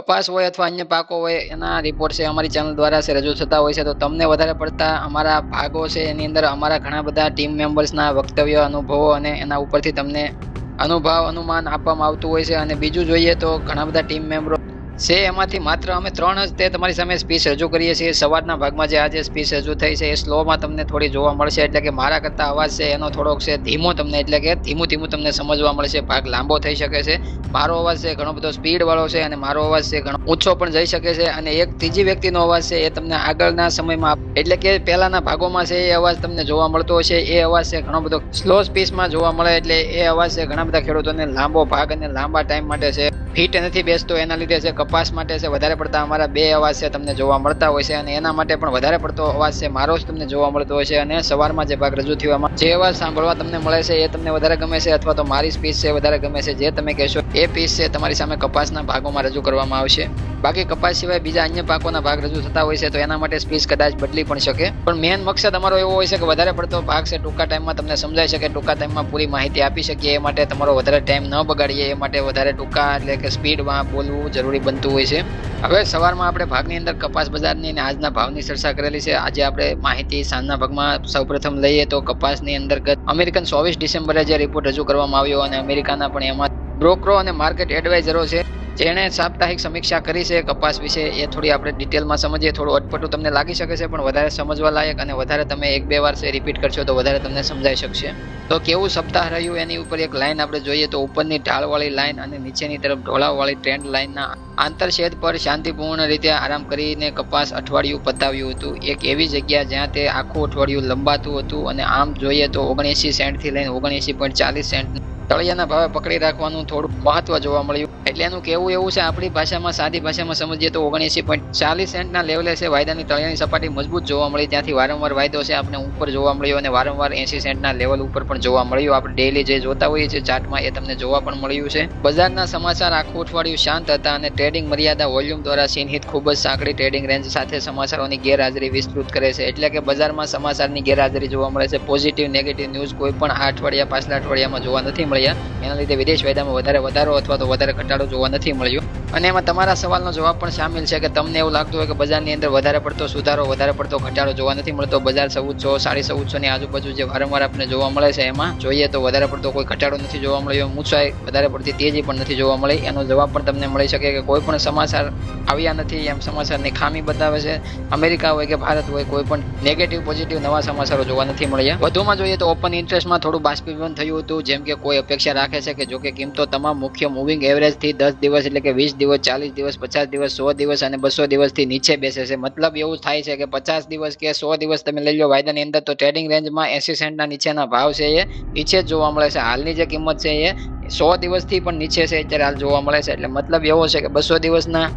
કપાસ હોય અથવા અન્ય પાકો હોય, એના રિપોર્ટ છે અમારી ચેનલ દ્વારા છે. રજૂ થતા હોય છે, તો તમને વધારે પડતા અમારા ભાગો છે, એની અંદર અમારા ઘણા બધા ટીમ મેમ્બર્સના વક્તવ્ય, અનુભવો અને એના ઉપરથી તમને અનુભવ, અનુમાન આપવામાં આવતું હોય છે. અને બીજું જોઈએ તો ઘણા બધા ટીમ મેમ્બરો છે, એમાંથી માત્ર અમે ત્રણ જ તે તમારી સામે સ્પીચ રજૂ કરીએ છીએ. સવારના ભાગમાં જે આજે સ્પીચ રજૂ થઈ છે, એ સ્લોમાં તમને થોડી જોવા મળશે, એટલે કે મારા કરતા અવાજ છે, એનો થોડોક છે ધીમો તમને, એટલે કે ધીમું ધીમું તમને સમજવા મળશે. ભાગ લાંબો થઈ શકે છે. મારો અવાજ છે ઘણો બધો સ્પીડવાળો છે અને મારો અવાજ છે ઘણો ઊંચો પણ જઈ શકે છે. અને એક ત્રીજી વ્યક્તિનો અવાજ છે, એ તમને આગળના સમયમાં એટલે કે પહેલાના ભાગોમાં છે, એ અવાજ તમને જોવા મળતો હશે. એ અવાજ છે ઘણો બધો સ્લો સ્પીચમાં જોવા મળે, એટલે એ અવાજ છે ઘણા બધા ખેડૂતોને લાંબો ભાગ અને લાંબા ટાઈમ માટે છે. ફિટ નથી બેસતો, એના લીધે છે કપાસ માટે છે, વધારે પડતા અમારા બે અવાજ છે તમને જોવા મળતા હોય છે અને એના માટે પણ વધારે પડતો અવાજ છે, મારો જ તમને જોવા મળતો હોય છે અને સવારમાં જે ભાગ રજૂ થવામાં જે અવાજ સાંભળવા તમને મળે છે એ તમને વધારે ગમે છે અથવા તો મારી સ્પીચ છે વધારે ગમે છે, જે તમે કહેશો એ પીસ છે તમારી સામે કપાસના ભાગોમાં રજૂ કરવામાં આવશે. બાકી કપાસ સિવાય બીજા અન્ય પાકોના ભાગ રજૂ થતા હોય છે તો એના માટે સ્પીચ કદાચ બદલી પણ શકે. પણ મેન મકસદ અમારો એવો હોય છે કે વધારે પડતો ભાગ છે ટૂંકા ટાઈમમાં તમને સમજાઈ શકે ટૂંકા ટાઈમમાં પૂરી માહિતી આપી શકીએ એ માટે તમારો વધારે ટાઈમ ન બગાડીએ, એ માટે વધારે ટૂંકા એટલે કે સ્પીડમાં બોલવું જરૂરી બનતું હોય છે. હવે સવારમાં આપણે ભાગની અંદર કપાસ બજારની અને આજના ભાવની ચર્ચા કરેલી છે. આજે આપણે માહિતી સાંજના ભાગમાં સૌપ્રથમ લઈએ તો કપાસની અંતર્ગત અમેરિકન ચોવીસ ડિસેમ્બરે જે રિપોર્ટ રજૂ કરવામાં આવ્યો અને અમેરિકાના પણ એમાં બ્રોકરો અને માર્કેટ એડવાઇઝરો છે. જેણે સાપ્તાહિક સમીક્ષા કરી છે, કપાસ વિશે એ થોડી આપણે ડિટેલમાં સમજીએ. થોડું અટપટું તમને લાગી શકે છે, પણ વધારે સમજવા લાયક અને વધારે તમે એક બે વાર છે રિપીટ કરશો તો વધારે તમને સમજાઈ શકશે. તો કેવું સપ્તાહ રહ્યું એની ઉપર એક લાઈન આપણે જોઈએ તો ઉપરની ઢાળવાળી લાઈન અને નીચેની તરફ ઢોળાવવાળી ટ્રેન્ડ લાઈનના આંતરછેદ પર શાંતિપૂર્ણ રીતે આરામ કરીને કપાસ અઠવાડિયું પતાવ્યું હતું. એક એવી જગ્યા જ્યાં તે આખું અઠવાડિયું લંબાતું હતું અને આમ જોઈએ તો ઓગણએંસી સેન્ટથી લઈને ઓગણએંસી પોઈન્ટ ચાલીસ સેન્ટ તળિયાના ભાવે પકડી રાખવાનું થોડું મહત્વ જોવા મળ્યું. એટલે એનું કેવું એવું છે, આપણી ભાષામાં સાદી ભાષામાં સમજીએ તો ઓગણએંસી પોઈન્ટ ચાલીસ સેન્ટના લેવલે છે, વાયદાની તળિયાની સપાટી મજબૂત જોવા મળી, ત્યાંથી વારંવાર વાયદો છે, આપણે ઉપર જોવા મળ્યો અને વારંવાર એંસી સેન્ટના લેવલ ઉપર પણ જોવા મળ્યું. આપણે ડેઈલી જે જોતા હોઈએ છીએ ચાર્ટમાં એ તમને જોવા પણ મળ્યું છે. બજારના સમાચાર આખું અઠવાડિયું શાંત હતા અને ટ્રેડિંગ મર્યાદા વોલ્યુમ દ્વારા ચિહ્નિત ખૂબ જ સાંકડી ટ્રેડિંગ રેન્જ સાથે સમાચારોની ગેરહાજરી વિસ્તૃત કરે છે. એટલે કે બજારમાં સમાચારની ગેરહાજરી જોવા મળે છે. પોઝિટિવ નેગેટિવ ન્યૂઝ કોઈ પણ આ અઠવાડિયા, પાછલા અઠવાડિયામાં જોવા નથી મળ્યા એના લીધે વિદેશ વાયદામાં વધારે વધારો અથવા તો વધારે ઘટાડો જોવા નથી મળ્યો. અને એમાં તમારા સવાલનો જવાબ પણ સામેલ છે કે તમને એવું લાગતું હોય કે બજારની અંદર વધારે પડતો સુધારો, વધારે પડતો ઘટાડો જોવા નથી મળતો, બજાર ચૌદસો સાડી ચૌદસો ની આજુબાજુ જે વારંવાર આપણે જોવા મળે છે એમાં, જોઈએ તો વધારે પડતો કોઈ ઘટાડો નથી જોવા મળ્યો ઊંચાઈ વધારે પડતી તેજી પણ નથી જોવા મળી. એનો જવાબ પણ તમને મળી શકે કે કોઈ પણ સમાચાર આવ્યા નથી, એમ સમાચારની ખામી બતાવે છે. અમેરિકા હોય કે ભારત હોય, કોઈ પણ નેગેટિવ પોઝિટિવ નવા સમાચારો જોવા નથી મળ્યા. વધુમાં જોઈએ તો ઓપન ઇન્ટરેસ્ટમાં થોડું બાષ્પીભવન થયું હતું, જેમ કે કોઈ અપેક્ષા રાખે છે કે જો કે કિંમતો તમામ મુખ્ય મૂવિંગ એવરેજથી દસ દિવસ એટલે કે વીસ દિવસ, ચાલીસ દિવસ, પચાસ દિવસ, સો દિવસ અને બસો દિવસથી નીચે બેસે છે. મતલબ એવું થાય છે કે પચાસ દિવસ કે સો દિવસ તમે લઈ લો વાયદાની અંદર, તો ટ્રેડિંગ રેન્જમાં એસી સેન્ટના નીચેના ભાવ છે એ નીચે જ જોવા મળે છે. હાલની જે કિંમત છે એ સો દિવસથી પણ નીચે છે અત્યારે હાલ જોવા મળે છે. એટલે મતલબ એવો છે કે બસો દિવસના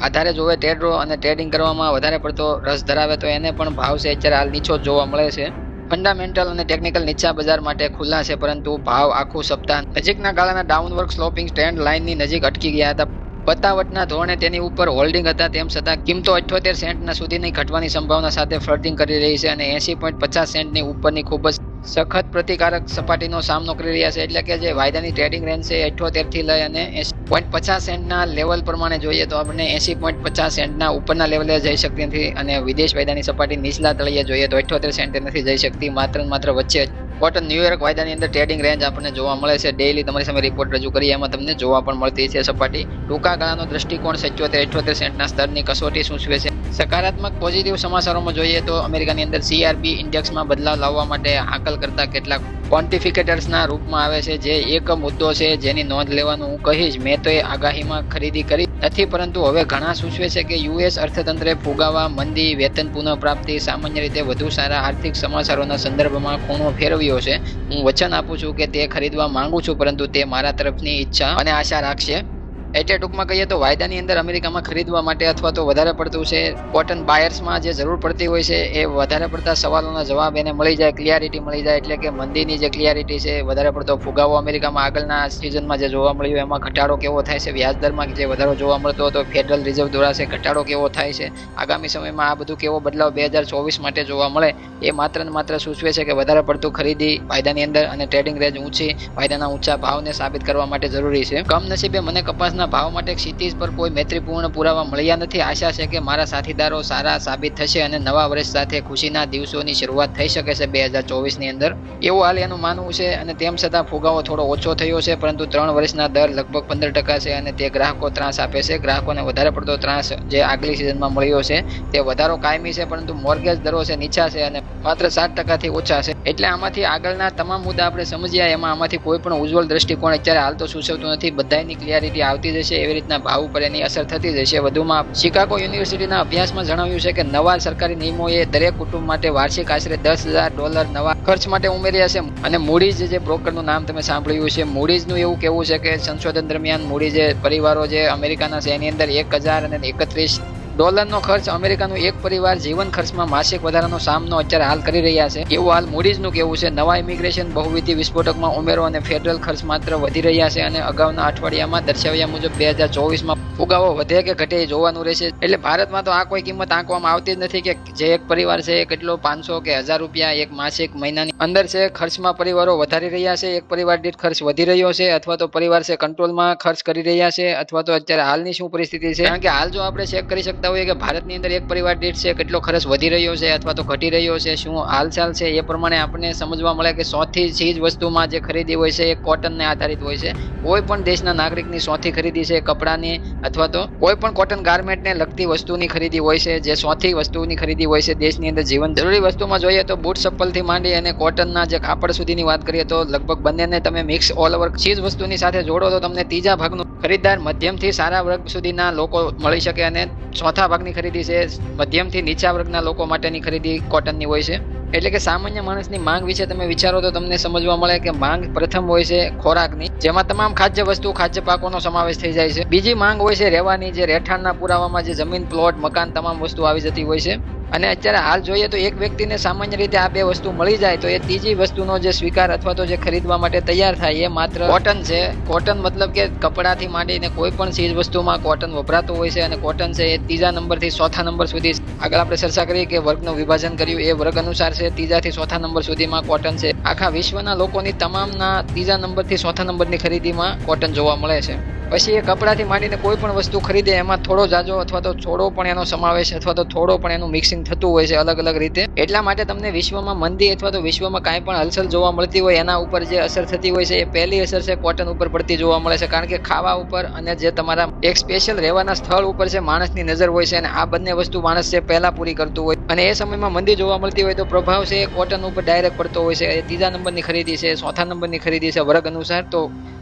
આધારે જોવે ટ્રેડરો અને ટ્રેડિંગ કરવામાં વધારે પડતો રસ ધરાવે તો એને પણ ભાવ છે અત્યારે હાલ નીચો જ જોવા મળે છે. ફંડામેન્ટલ અને ટેકનિકલ નીચા બજાર માટે ખુલ્લા છે, પરંતુ ભાવ આખું સપ્તાહ નજીકના ગાળાના ડાઉનવર્ક સ્લોપિંગ સ્ટેન્ડ લાઇનની નજીક અટકી ગયા હતા. પતાવટના ધોરણે તેની ઉપર હોલ્ડિંગ હતા તેમ છતાં કિંમતો અઠ્યોતેર સેન્ટના સુધીની ઘટવાની સંભાવના સાથે ફ્લડિંગ કરી રહી છે અને એસી પોઈન્ટ પચાસ સેન્ટની ઉપરની ખૂબ જ સખત પ્રતિકારક સપાટીનો સામનો કરી રહ્યા છે. એટલે કે જે વાયદાની ટ્રેડિંગ રેન્જ છે અઠ્યોતેરથી લઈ અને પોઈન્ટ પચાસ સેન્ટના લેવલ પ્રમાણે જોઈએ તો આપણે એસી પોઈન્ટ પચાસ સેન્ટના ઉપરના લેવલે જઈ શકતી નથી અને વિદેશ વાયદાની સપાટી નીચલા તળિયે જોઈએ તો અઠ્યોતેર સેન્ટે નથી જઈ શકતી. માત્ર માત્ર વચ્ચે કોટન ન્યુયોર્ક વાયદાની અંદર ટ્રેડિંગ રેન્જ આપણને જોવા મળે છે. ડેઈલી તમારી સામે રિપોર્ટ રજૂ કરીએ એમાં તમને જોવા પણ મળતી છે. સપાટી ટૂંકા ગાળાનો દ્રષ્ટિકોણ સત્યોતેર, અઠ્યોતેર સેન્ટના સ્તરની કસોટી સૂચવે છે. સકારાત્મક પોઝિટિવ સમાચારોમાં જોઈએ તો અમેરિકાની અંદર સીઆરબી ઇન્ડેક્સમાં બદલાવ લાવવા માટે હાકલ કરતા કેટલાક ક્વોન્ટિફિકેટર્સના રૂપમાં આવે છે. જે એક મુદ્દો છે જેની નોંધ લેવાનું હું કહીશ. મેં તો એ આગાહીમાં ખરીદી કરી નથી, પરંતુ હવે ઘણા સૂચવે છે કે યુએસ અર્થતંત્રે ફુગાવા, મંદી, વેતન પુનઃપ્રાપ્તિ, સામાન્ય રીતે વધુ સારા આર્થિક સમાચારોના સંદર્ભમાં ખૂણો ફેરવ્યો છે. હું વચન આપું છું કે તે ખરીદવા માંગુ છું, પરંતુ તે મારા તરફની ઈચ્છા અને આશા રાખશે. એટલે ટૂંકમાં કહીએ તો વાયદાની અંદર અમેરિકામાં ખરીદવા માટે અથવા તો વધારે પડતું છે, કોટન બાયર્સમાં જે જરૂર પડતી હોય છે, એ વધારે પડતા સવાલોના જવાબ એને મળી જાય, ક્લિયરિટી મળી જાય, એટલે કે મંદીની જે ક્લિયરિટી છે, વધારે પડતો ફુગાવો અમેરિકામાં આગળના સિઝનમાં જે જોવા મળ્યું, એમાં ઘટાડો કેવો થાય છે, વ્યાજદરમાં જે વધારો જોવા મળતો હતો ફેડરલ રિઝર્વ દ્વારા છે, ઘટાડો કેવો થાય છે, આગામી સમયમાં આ બધું કેવો બદલાવ બે હજાર ચોવીસ માટે જોવા મળે, એ માત્ર ને માત્ર સૂચવે છે કે વધારે પડતું ખરીદી વાયદાની અંદર અને ટ્રેડિંગ રેન્જ ઊંચી, વાયદાના ઊંચા ભાવને સાબિત કરવા માટે જરૂરી છે. કમનસીબે મને કપાસના કપાસના ભાવ માટે ક્ષિતિજ પર કોઈ મૈત્રીપૂર્ણ પુરાવા મળ્યા નથી. આશા છે કે મારા સાથીદારો સારા સાબિત થશે અને નવા વર્ષ સાથે ખુશીના દિવસોની શરૂઆત થઈ શકે છે બે હજાર ચોવીસની અંદર. એવું હાલ એનું માનવું છે અને તેમ છતાં ફુગાવો થોડો ઓછો થયો છે, પરંતુ ત્રણ વર્ષના દર લગભગ પંદર ટકા છે અને તે ગ્રાહકો ત્રાસ આપે છે. ગ્રાહકોને વધારે પડતો ત્રાસ જે આગલી સિઝનમાં મળ્યો છે તે વધારો કાયમી છે, પરંતુ મોર્ગેજ દરો છે નીચા છે અને માત્ર સાત ટકાથી ઓછા છે. એટલે આમાંથી આગળના તમામ મુદ્દા આપણે સમજ્યા, એમાં આમાંથી કોઈ પણ ઉજ્જવળ દ્રષ્ટિકોણ અત્યારે હાલ તો સૂચવતું નથી. બધાની ક્લિયરિટી આવતી જશે, એવી રીતના ભાવ ઉપર એની અસર થતી જશે. વધુમાં શિકાગો યુનિવર્સિટીના અભ્યાસમાં જણાવ્યું છે કે નવા સરકારી નિયમોએ દરેક કુટુંબ માટે વાર્ષિક આશરે દસ હજાર ડોલર નવા ખર્ચ માટે ઉમેર્યા છે. અને મૂડીઝ જે બ્રોકરનું નામ તમે સાંભળ્યું છે, મૂડીઝનું એવું કેવું છે કે સંશોધન દરમિયાન મૂડી જે પરિવારો જે અમેરિકાના છે, એની અંદર એક હજાર અને એકત્રીસ ડોલરનો ખર્ચ અમેરિકાનું એક પરિવાર જીવન ખર્ચમાં માસિક વધારાનો સામનો અત્યારે હાલ કરી રહ્યા છે. એવું હાલ મૂડીઝનું કેવું છે. નવા ઇમિગ્રેશન બહુવિધિ વિસ્ફોટકમાં ઉમેરો અને ફેડરલ ખર્ચ માત્ર વધી રહ્યા છે અને અગાઉના અઠવાડિયામાં દર્શાવ્યા મુજબ બે હજાર ચોવીસમાં ફુગાવો વધે કે ઘટે એ જોવાનું રહેશે. એટલે ભારતમાં તો આ કોઈ કિંમત આંકવામાં આવતી જ નથી કે જે એક પરિવાર છે એ કેટલો પાંચસો કે હજાર રૂપિયા એક માસિક મહિનાની અંદર છે. ખર્ચમાં પરિવારો વધારી રહ્યા છે. એક પરિવાર દીઠ ખર્ચ વધી રહ્યો છે અથવા તો પરિવાર છે કંટ્રોલમાં ખર્ચ કરી રહ્યા છે અથવા તો અત્યારે હાલની શું પરિસ્થિતિ છે? કારણ કે હાલ જો આપણે ચેક કરી શકતા હોઈએ કે ભારતની અંદર એક પરિવાર દીઠ છે, કેટલો ખર્ચ વધી રહ્યો છે અથવા તો ઘટી રહ્યો છે, શું હાલચાલ છે, એ પ્રમાણે આપણને સમજવા મળે કે સોથી ચીજ વસ્તુમાં જે ખરીદી હોય છે, એ કોટનને આધારિત હોય છે. કોઈ પણ દેશના નાગરિકની સોથી ખરીદી છે, કપડાની અથવા તો કોઈ પણ કોટન ગાર્મેન્ટને લગતી વસ્તુની ખરીદી હોય છે, જે સોથી વસ્તુની ખરીદી હોય છે, દેશની અંદર જીવન જરૂરી વસ્તુમાં જોઈએ તો બૂટ ચપ્પલથી માંડી અને કોટનના જે કાપડ સુધીની વાત કરીએ તો લગભગ બંનેને તમે મિક્સ ઓલ ઓવર ચીજ વસ્તુની સાથે જોડો તો તમને ત્રીજા ભાગનું ખરીદદાર મધ્યમથી સારા વર્ગ સુધીના લોકો મળી શકે અને ચોથા ભાગની ખરીદી છે, મધ્યમથી નીચા વર્ગના લોકો માટેની ખરીદી કોટનની હોય છે. એટલે કે સામાન્ય માણસની માંગ વિશે તમે વિચારો તો તમને સમજવા મળે કે માંગ પ્રથમ હોય છે ખોરાકની, જેમાં તમામ ખાદ્ય વસ્તુ, ખાદ્ય પાકોનો સમાવેશ થઈ જાય છે. બીજી માંગ હોય છે રહેવાની, જે રહેઠાણના પુરાવામાં જે જમીન, પ્લોટ, મકાન, તમામ વસ્તુ આવી જતી હોય છે. અને અત્યારે હાલ જોઈએ તો એક વ્યક્તિને સામાન્ય રીતે આ બે વસ્તુ મળી જાય તો એ ત્રીજી વસ્તુનો જે સ્વીકાર અથવા તો જે ખરીદવા માટે તૈયાર થાય એ માત્ર કોટન છે. કોટન મતલબ કે કપડાથી માંડીને કોઈ પણ ચીજ વસ્તુમાં કોટન વપરાતું હોય છે અને કોટન છે એ ત્રીજા નંબરથી ચોથા નંબર સુધી આગળ આપણે ચર્ચા કરીએ કે વર્ગનું વિભાજન કર્યું એ વર્ગ અનુસાર છે. ત્રીજાથી ચોથા નંબર સુધીમાં કોટન છે. આખા વિશ્વના લોકોની તમામના ત્રીજા નંબરથી ચોથા નંબરની ખરીદીમાં કોટન જોવા મળે છે. પછી એ કપડાથી માંડીને કોઈ પણ વસ્તુ ખરીદે, એમાં થોડો જાજો અથવા તો થોડો પણ એનો સમાવેશ અથવા તો થોડો પણ એનું મિક્સિંગ થતું હોય છે અલગ અલગ રીતે. એટલા માટે તમને વિશ્વમાં મંદી અથવા તો વિશ્વમાં કાંઈ પણ હલચલ જોવા મળતી હોય, એના ઉપર જે અસર થતી હોય છે, એ પહેલી અસર છે કોટન ઉપર પડતી જોવા મળે છે. કારણ કે ખાવા ઉપર અને જે તમારા એક સ્પેશિયલ રહેવાના સ્થળ ઉપર છે માણસની નજર હોય છે અને આ બંને વસ્તુ માણસ છે પહેલા પૂરી કરતું હોય. અને એ સમયમાં મંદી જોવા મળતી હોય તો પ્રભાવ છે એ કોટન ઉપર ડાયરેક્ટ પડતો હોય છે. એ ત્રીજા નંબરની ખરીદી છે, ચોથા નંબરની ખરીદી છે, વર્ગ અનુસાર. તો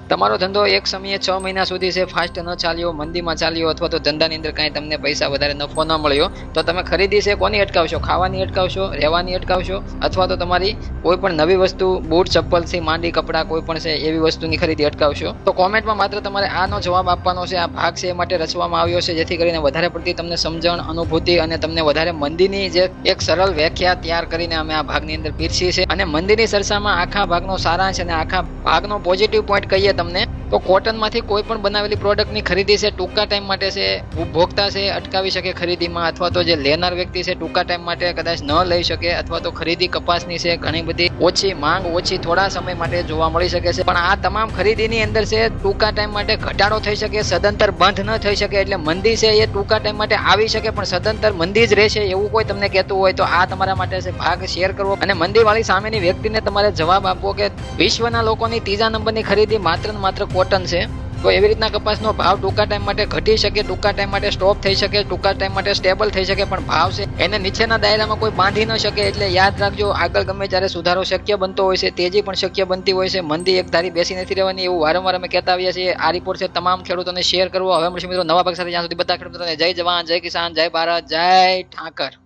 તમારો ધંધો એક સમયે છ મહિના સુધી છે ફાસ્ટ ન ચાલ્યો, મંદીમાં ચાલ્યો અથવા તો ધંધાની અંદર કાંઈ તમને પૈસા વધારે નફો ન મળ્યો, તો તમે ખરીદી છે, કોની અટકાવશો? ખાવાની અટકાવશો, રહેવાની અટકાવશો? અથવા તો તમારી કોઈ પણ નવી વસ્તુ, બૂટ ચપ્પલથી માંડી, કપડાં કોઈ પણ છે, એવી વસ્તુની ખરીદી અટકાવશો? તો કોમેન્ટમાં માત્ર તમારે આનો જવાબ આપવાનો છે, આ ભાગ છે એ માટે રચવામાં આવ્યો છે, જેથી કરીને વધારે પડતી તમને સમજણ, અનુભૂતિ અને તમને વધારે મંદીની જે એક સરળ વ્યાખ્યા તૈયાર કરીને અમે આ ભાગની અંદર પીરસી છે. અને મંદીની સરસામાં આખા ભાગનો સારાંશ અને આખા ભાગનો પોઝિટિવ પોઈન્ટ કહીએ તમને. તો કોટનમાંથી કોઈ પણ બનાવેલી પ્રોડક્ટની ખરીદી છે, ટૂંકા ટાઈમ માટે છે, ઉપભોક્તા છે, અટકાવી શકે ખરીદીમાં, અથવા તો જે લેનાર વ્યક્તિ છે, ટૂંકા ટાઈમ માટે કદાચ ન લઈ શકે, અથવા તો ખરીદી કપાસની છે, ઘણી બધી ઓછી માંગ, ઓછી થોડા સમય માટે જોવા મળી શકે છે. પણ આ તમામ ખરીદીની અંદર છે, ટૂંકા ટાઈમ માટે ઘટાડો થઈ શકે, સદંતર બંધ ન થઈ શકે, એટલે મંદી છે એ ટૂંકા ટાઈમ માટે આવી શકે, પણ સદંતર મંદી જ રહેશે એવું કોઈ તમને કહેતું હોય તો આ તમારા માટે છે ભાગ શેર કરવો. અને મંદીવાળી સામેની વ્યક્તિને તમારે જવાબ આપવો કે વિશ્વના લોકોની ત્રીજા નંબરની ખરીદી માત્ર ને માત્ર કોટન છે. તો એવી રીતના કપાસનો ભાવ ટૂંકા ટાઈમ માટે ઘટી શકે, ટૂંકા ટાઈમ માટે સ્ટોપ થઈ શકે, ટૂંકા ટાઈમ માટે સ્ટેબલ થઈ શકે, પણ ભાવ છે. એને નીચેના દાયરામાં કોઈ બાંધી ન શકે, એટલે યાદ રાખજો, આગળ ગમે ત્યારે સુધારો શક્ય બનતો હોય છે, તેજી પણ શક્ય બનતી હોય છે, મંદી એક ધારી બેસી નથી રહેવાની એવું વારંવાર અમે કહેતા આવ્યા છીએ. આ રિપોર્ટ છે તમામ ખેડૂતોને શેર કરવો. હવે મળશે મિત્રો નવા ભાગ સાથે, જ્યાં સુધી બધા ખેડૂતોને જય જવાન, જય કિસાન, જય ભારત, જય ઠાકર.